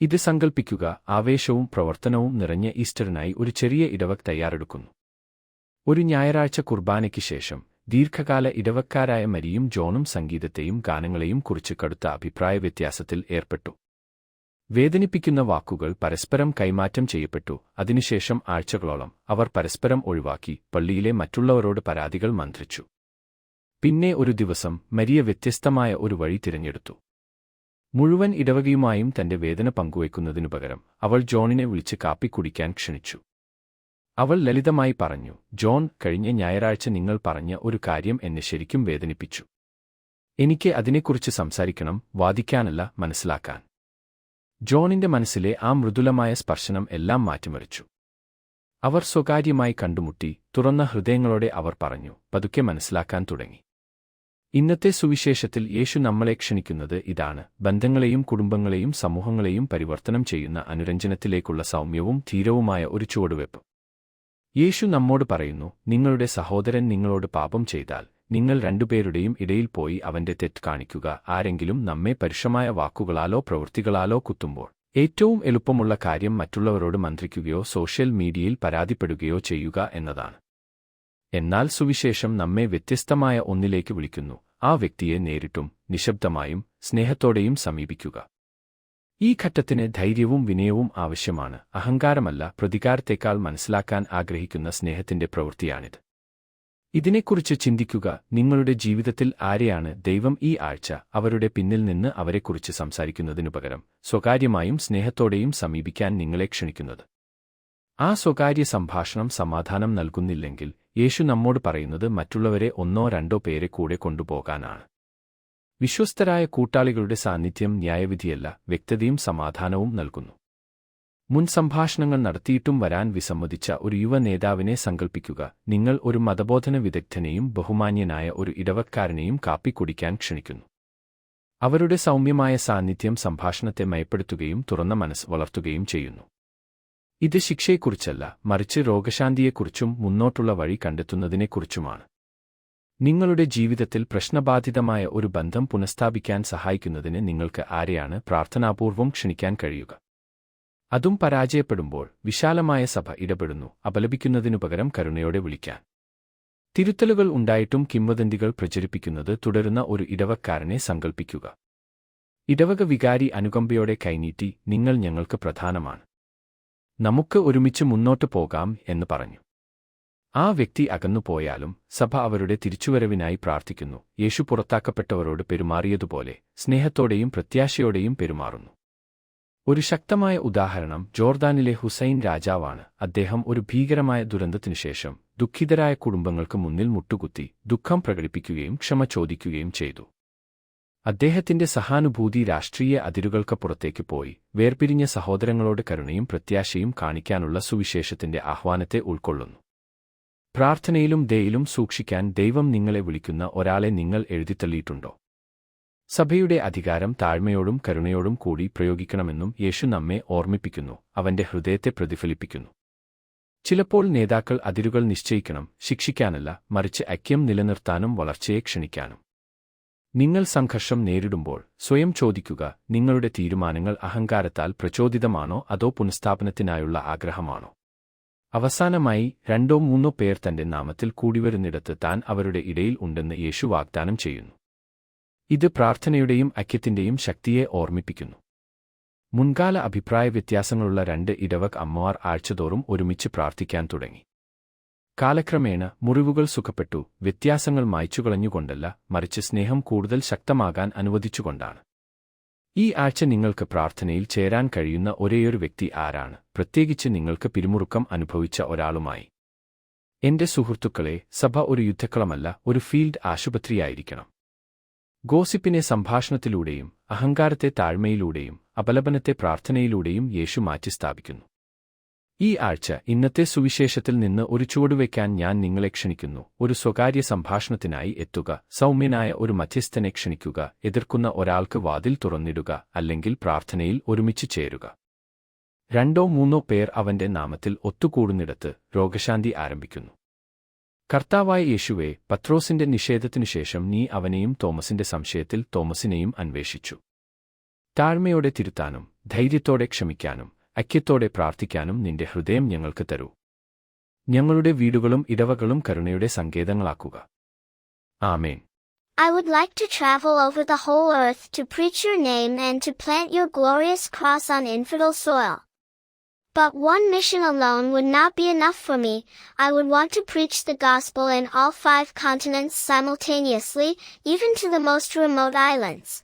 ഇത് സങ്കൽപ്പിക്കുക ആവേശവും പ്രവർത്തനവും നിറഞ്ഞ ഈസ്റ്ററിനായി ഒരു ചെറിയ ഇടവക് തയ്യാറെടുക്കുന്നു. ഒരു ഞായറാഴ്ച കുർബാനയ്ക്ക് ശേഷം ദീർഘകാല ഇടവക്കാരായ മരിയും ജോണും സംഗീതത്തെയും ഗാനങ്ങളെയും കുറിച്ച് കടുത്ത അഭിപ്രായ വ്യത്യാസത്തിൽ ഏർപ്പെട്ടു. വേദനിപ്പിക്കുന്ന വാക്കുകൾ പരസ്പരം കൈമാറ്റം ചെയ്യപ്പെട്ടു. അതിനുശേഷം ആഴ്ചകളോളം അവർ പരസ്പരം ഒഴിവാക്കി പള്ളിയിലെ മറ്റുള്ളവരോട് പരാതികൾ മന്ത്രിച്ചു. പിന്നെ ഒരു ദിവസം മരിയ വ്യത്യസ്തമായ ഒരു വഴി തിരഞ്ഞെടുത്തു. മുഴുവൻ ഇടവകയുമായും തന്റെ വേദന പങ്കുവയ്ക്കുന്നതിനു പകരം അവൾ ജോണിനെ വിളിച്ച് കാപ്പി കുടിക്കാൻ ക്ഷണിച്ചു. അവൾ ലളിതമായി പറഞ്ഞു ജോൺ കഴിഞ്ഞ ഞായറാഴ്ച നിങ്ങൾ പറഞ്ഞ ഒരു കാര്യം എന്നെ ശരിക്കും വേദനിപ്പിച്ചു. എനിക്ക് അതിനെക്കുറിച്ച് സംസാരിക്കണം വാദിക്കാനല്ല മനസ്സിലാക്കാൻ. ജോണിന്റെ മനസ്സിലെ ആ മൃദുലമായ സ്പർശനം എല്ലാം മാറ്റിമറിച്ചു. അവർ സ്വകാര്യമായി കണ്ടുമുട്ടി തുറന്ന ഹൃദയങ്ങളോടെ അവർ പറഞ്ഞു പതുക്കെ മനസ്സിലാക്കാൻ തുടങ്ങി. ഇന്നത്തെ സുവിശേഷത്തിൽ യേശു നമ്മളെ ക്ഷണിക്കുന്നത് ഇതാണ്. ബന്ധങ്ങളെയും കുടുംബങ്ങളെയും സമൂഹങ്ങളെയും പരിവർത്തനം ചെയ്യുന്ന അനുരഞ്ജനത്തിലേക്കുള്ള സൗമ്യവും ധീരവുമായ ഒരു ചുവടുവെപ്പ് യേശു നമ്മോട് പറയുന്നു നിങ്ങളുടെ സഹോദരൻ നിങ്ങളോട് പാപം ചെയ്താൽ നിങ്ങൾ രണ്ടുപേരുടെയും ഇടയിൽ പോയി അവന്റെ തെറ്റ് കാണിക്കുക. ആരെങ്കിലും നമ്മെ പരുഷമായ വാക്കുകളാലോ പ്രവൃത്തികളാലോ കുത്തുമ്പോൾ ഏറ്റവും എളുപ്പമുള്ള കാര്യം മറ്റുള്ളവരോട് മന്ത്രിക്കുകയോ സോഷ്യൽ മീഡിയയിൽ പരാതിപ്പെടുകയോ ചെയ്യുക എന്നതാണ്. എന്നാൽ സുവിശേഷം നമ്മെ വ്യത്യസ്തമായ ഒന്നിലേക്ക് വിളിക്കുന്നു. ആ വ്യക്തിയെ നേരിട്ടും നിശബ്ദമായും സ്നേഹത്തോടെയും സമീപിക്കുക. ഈ ഘട്ടത്തിന് ധൈര്യവും വിനയവും ആവശ്യമാണ്. അഹങ്കാരമല്ല പ്രതികാരത്തേക്കാൾ മനസ്സിലാക്കാൻ ആഗ്രഹിക്കുന്ന സ്നേഹത്തിന്റെ പ്രവൃത്തിയാണിത്. ഇതിനെക്കുറിച്ച് ചിന്തിക്കുക നിങ്ങളുടെ ജീവിതത്തിൽ ആരെയാണ് ദൈവം ഈ ആഴ്ച അവരുടെ പിന്നിൽ നിന്ന് അവരെക്കുറിച്ച് സംസാരിക്കുന്നതിനു പകരം സ്വകാര്യമായും സ്നേഹത്തോടെയും സമീപിക്കാൻ നിങ്ങളെ ക്ഷണിക്കുന്നത്? ആ സ്വകാര്യ സംഭാഷണം സമാധാനം നൽകുന്നില്ലെങ്കിൽ യേശു നമ്മോട് പറയുന്നത് മറ്റുള്ളവരെ ഒന്നോ രണ്ടോ പേരെ കൂടെ കൊണ്ടുപോകാനാണ്. വിശ്വസ്തരായ കൂട്ടാളികളുടെ സാന്നിധ്യം ന്യായവിധിയല്ല വ്യക്തതയും സമാധാനവും നൽകുന്നു. മുൻ സംഭാഷണങ്ങൾ നടത്തിയിട്ടും വരാൻ വിസമ്മതിച്ച ഒരു യുവ നേതാവിനെ സങ്കൽപ്പിക്കുക നിങ്ങൾ ഒരു മതബോധന വിദഗ്ധനെയും ബഹുമാന്യനായ ഒരു ഇടവക്കാരനെയും കാപ്പി കുടിക്കാൻ ക്ഷണിക്കുന്നു. അവരുടെ സൗമ്യമായ സാന്നിധ്യം സംഭാഷണത്തെ മയപ്പെടുത്തുകയും തുറന്ന മനസ്സ് വളർത്തുകയും ചെയ്യുന്നു. ഇത് ശിക്ഷയെക്കുറിച്ചല്ല മറിച്ച് രോഗശാന്തിയെക്കുറിച്ചും മുന്നോട്ടുള്ള വഴി കണ്ടെത്തുന്നതിനെക്കുറിച്ചുമാണ്. നിങ്ങളുടെ ജീവിതത്തിൽ പ്രശ്നബാധിതമായ ഒരു ബന്ധം പുനഃസ്ഥാപിക്കാൻ സഹായിക്കുന്നതിന് നിങ്ങൾക്ക് ആരെയാണ് പ്രാർത്ഥനാപൂർവം ക്ഷണിക്കാൻ കഴിയുക? അതും പരാജയപ്പെടുമ്പോൾ വിശാലമായ സഭ ഇടപെടുന്നു അപലപിക്കുന്നതിനു പകരം കരുണയോടെ വിളിക്കാൻ. തിരുത്തലുകൾ ഉണ്ടായിട്ടും കിംവദന്തികൾ പ്രചരിപ്പിക്കുന്നത് തുടരുന്ന ഒരു ഇടവക്കാരനെ സങ്കൽപ്പിക്കുക. ഇടവക വികാരി അനുകമ്പയോടെ കൈനീട്ടി നിങ്ങൾ ഞങ്ങൾക്ക് പ്രധാനമാണ്. നമുക്ക് ഒരുമിച്ച് മുന്നോട്ട് പോകാം എന്ന് പറഞ്ഞു. ആ വ്യക്തി അകന്നുപോയാലും സഭ അവരുടെ തിരിച്ചുവരവിനായി പ്രാർത്ഥിക്കുന്നു. യേശു പുറത്താക്കപ്പെട്ടവരോട് പെരുമാറിയതുപോലെ സ്നേഹത്തോടെയും പ്രത്യാശയോടെയും പെരുമാറുന്നു. ഒരു ശക്തമായ ഉദാഹരണം ജോർദാനിലെ ഹുസൈൻ രാജാവാണ്. അദ്ദേഹം ഒരു ഭീകരമായ ദുരന്തത്തിനുശേഷം ദുഃഖിതരായ കുടുംബങ്ങൾക്ക് മുന്നിൽ മുട്ടുകുത്തി ദുഃഖം പ്രകടിപ്പിക്കുകയും ക്ഷമ ചോദിക്കുകയും ചെയ്തു. അദ്ദേഹത്തിന്റെ സഹാനുഭൂതി രാഷ്ട്രീയ അതിരുകൾക്ക് പുറത്തേക്ക് പോയി. വേർപിരിഞ്ഞ സഹോദരങ്ങളോട് കരുണയും പ്രത്യാശയും കാണിക്കാനുള്ള സുവിശേഷത്തിന്റെ ആഹ്വാനത്തെ ഉൾക്കൊള്ളുന്നു. പ്രാർത്ഥനയിലും ദയയിലും സൂക്ഷിക്കാൻ ദൈവം നിങ്ങളെ വിളിക്കുന്ന ഒരാളെ നിങ്ങൾ എഴുതിത്തള്ളിയിട്ടുണ്ടോ? സഭയുടെ അധികാരം താഴ്മയോടും കരുണയോടും കൂടി പ്രയോഗിക്കണമെന്നും യേശു നമ്മെ ഓർമ്മിപ്പിക്കുന്നു അവന്റെ ഹൃദയത്തെ പ്രതിഫലിപ്പിക്കുന്നു. ചിലപ്പോൾ നേതാക്കൾ അതിരുകൾ നിശ്ചയിക്കണം ശിക്ഷിക്കാനല്ല മറിച്ച് ഐക്യം നിലനിർത്താനും വളർച്ചയെ ക്ഷണിക്കാനും. നിങ്ങൾ സംഘർഷം നേരിടുമ്പോൾ സ്വയം ചോദിക്കുക നിങ്ങളുടെ തീരുമാനങ്ങൾ അഹങ്കാരത്താൽ പ്രചോദിതമാണോ അതോ പുനഃസ്ഥാപനത്തിനായുള്ള ആഗ്രഹമാണോ? അവസാനമായി രണ്ടോ മൂന്നോ പേർ തന്റെ നാമത്തിൽ കൂടിവരുന്നിടത്ത് താൻ അവരുടെ ഇടയിൽ ഉണ്ടെന്ന് യേശു വാഗ്ദാനം ചെയ്യുന്നു. ഇത് പ്രാർത്ഥനയുടെയും ഐക്യത്തിന്റെയും ശക്തിയെ ഓർമ്മിപ്പിക്കുന്നു. മുൻകാല അഭിപ്രായ വ്യത്യാസങ്ങളുള്ള രണ്ട് ഇടവക് അമ്മമാർ ആഴ്ചതോറും ഒരുമിച്ച് പ്രാർത്ഥിക്കാൻ തുടങ്ങി. കാലക്രമേണ മുറിവുകൾ സുഖപ്പെട്ടു വ്യത്യാസങ്ങൾ മായ്ച്ചുകളഞ്ഞുകൊണ്ടല്ല മറിച്ച് സ്നേഹം കൂടുതൽ ശക്തമാകാൻ അനുവദിച്ചുകൊണ്ടാണ്. ഈ ആഴ്ച നിങ്ങൾക്ക് പ്രാർത്ഥനയിൽ ചേരാൻ കഴിയുന്ന ഒരേയൊരു വ്യക്തി ആരാണ്? പ്രത്യേകിച്ച് നിങ്ങൾക്ക് പിരിമുറുക്കം അനുഭവിച്ച ഒരാളുമായി. എന്റെ സുഹൃത്തുക്കളെ സഭ ഒരു യുദ്ധക്കളമല്ല ഒരു ഫീൽഡ് ആശുപത്രിയായിരിക്കണം. ഗോസിപ്പിനെ സംഭാഷണത്തിലൂടെയും അഹങ്കാരത്തെ താഴ്മയിലൂടെയും അപലപനത്തെ പ്രാർത്ഥനയിലൂടെയും യേശു മാറ്റിസ്ഥാപിക്കുന്നു. ഈ ആഴ്ച ഇന്നത്തെ സുവിശേഷത്തിൽ നിന്ന് ഒരു ചുവടുവയ്ക്കാൻ ഞാൻ നിങ്ങളെ ക്ഷണിക്കുന്നു. ഒരു സ്വകാര്യ സംഭാഷണത്തിനായി എത്തുക. സൗമ്യനായ ഒരു മധ്യസ്ഥനെ ക്ഷണിക്കുക. എതിർക്കുന്ന ഒരാൾക്ക് വാതിൽ തുറന്നിടുക. അല്ലെങ്കിൽ പ്രാർത്ഥനയിൽ ഒരുമിച്ച് ചേരുക. രണ്ടോ മൂന്നോ പേർ അവന്റെ നാമത്തിൽ ഒത്തുകൂടുന്നിടത്ത് രോഗശാന്തി ആരംഭിക്കുന്നു. കർത്താവായ യേശുവെ പത്രോസിന്റെ നിഷേധത്തിനുശേഷം നീ അവനെയും തോമസിന്റെ സംശയത്തിൽ തോമസിനെയും അന്വേഷിച്ചു. താഴ്മയോടെ തിരുത്താനും ധൈര്യത്തോടെ ക്ഷമിക്കാനും ഐക്യത്തോടെ പ്രാർത്ഥിക്കാനും നിന്റെ ഹൃദയം ഞങ്ങൾക്ക് തരൂ ഞങ്ങളുടെ വീടുകളും ഇടവകളും കരുണയുടെ സങ്കേതങ്ങളാക്കുക ആമേൻ I would like to travel over the whole earth to preach your name and to plant your glorious cross on infidel soil. But one mission alone would not be enough for me, I would want to preach the gospel in all five continents simultaneously, even to the most remote islands.